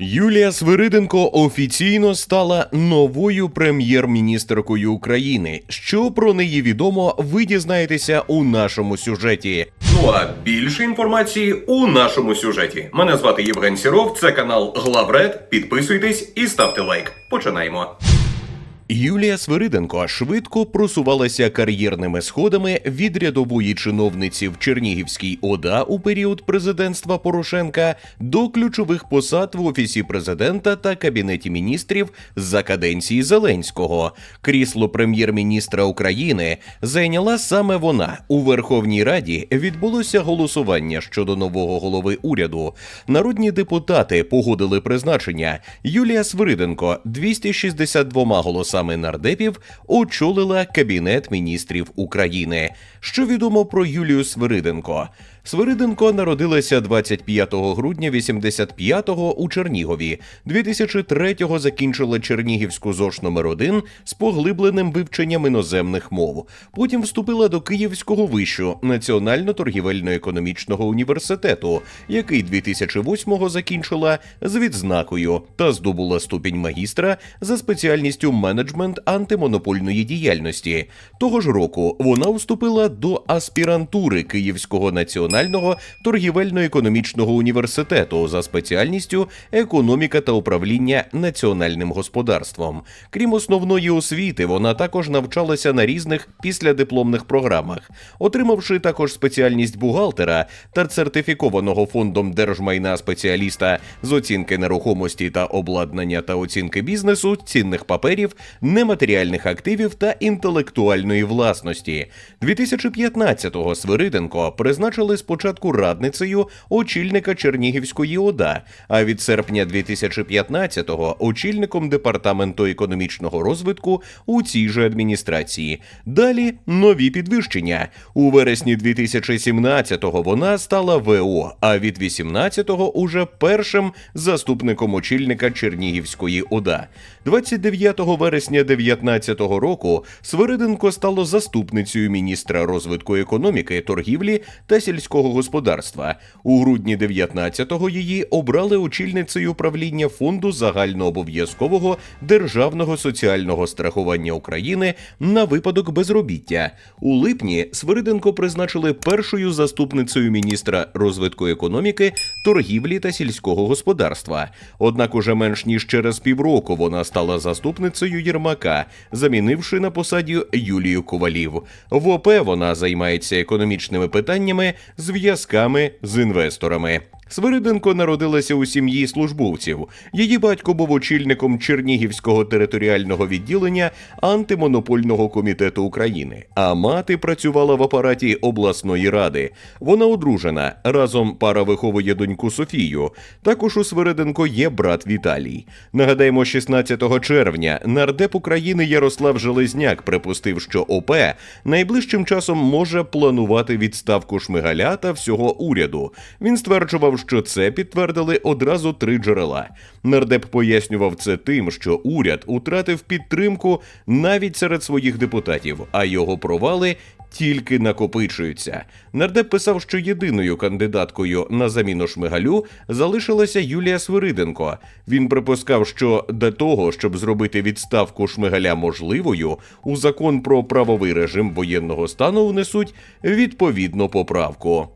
Юлія Свириденко офіційно стала новою прем'єр-міністркою України. Що про неї відомо, ви дізнаєтеся у нашому сюжеті. Ну а більше інформації у нашому сюжеті. Мене звати Євген Сіров. Це канал Главред. Підписуйтесь і ставте лайк. Починаємо. Юлія Свириденко швидко просувалася кар'єрними сходами від рядової чиновниці в Чернігівській ОДА у період президентства Порошенка до ключових посад в офісі президента та кабінеті міністрів за каденції Зеленського. Крісло прем'єр-міністра України зайняла саме вона. У Верховній Раді відбулося голосування щодо нового голови уряду. Народні депутати погодили призначення. Юлія Свириденко 262 голосами нардепів очолила Кабінет міністрів України. Що відомо про Юлію Свириденко? Свириденко народилася 25 грудня 85-го у Чернігові. 2003-го закінчила Чернігівську ЗОШ номер 1 з поглибленим вивченням іноземних мов. Потім вступила до Київського вищу Національно-торгівельно-економічного університету, який 2008-го закінчила з відзнакою та здобула ступінь магістра за спеціальністю менеджмент антимонопольної діяльності. Того ж року вона вступила до аспірантури Київського національного торгівельно-економічного університету за спеціальністю економіка та управління національним господарством. Крім основної освіти, вона також навчалася на різних післядипломних програмах, отримавши також спеціальність бухгалтера та сертифікованого фондом держмайна спеціаліста з оцінки нерухомості та обладнання та оцінки бізнесу, цінних паперів, нематеріальних активів та інтелектуальної власності. 2015-го Свириденко призначили спочатку радницею очільника Чернігівської ОДА, а від серпня 2015-го очільником департаменту економічного розвитку у цій же адміністрації. Далі нові підвищення. У вересні 2017-го вона стала ВО, а від 18-го уже першим заступником очільника Чернігівської ОДА. 29 вересня 2019 року Свириденко стало заступницею міністра розвитку економіки, торгівлі та сільського господарства. У грудні 19-го її обрали очільницею правління фонду загальнообов'язкового державного соціального страхування України на випадок безробіття. У липні Свириденко призначили першою заступницею міністра розвитку економіки, торгівлі та сільського господарства. Однак, уже менш ніж через півроку вона стала заступницею Єрмака, замінивши на посаді Юлію Ковалів. В ОП вона займається економічними питаннями, зв'язками з інвесторами. Свириденко народилася у сім'ї службовців. Її батько був очільником Чернігівського територіального відділення антимонопольного комітету України, а мати працювала в апараті обласної ради. Вона одружена. Разом пара виховує доньку Софію. Також у Свириденко є брат Віталій. Нагадаємо, 16 червня нардеп України Ярослав Железняк припустив, що ОП найближчим часом може планувати відставку Шмигаля та всього уряду. Він стверджував, що це підтвердили одразу три джерела. Нардеп пояснював це тим, що уряд утратив підтримку навіть серед своїх депутатів, а його провали тільки накопичуються. Нардеп писав, що єдиною кандидаткою на заміну Шмигалю залишилася Юлія Свириденко. Він припускав, що для того, щоб зробити відставку Шмигаля можливою, у закон про правовий режим воєнного стану внесуть відповідну поправку.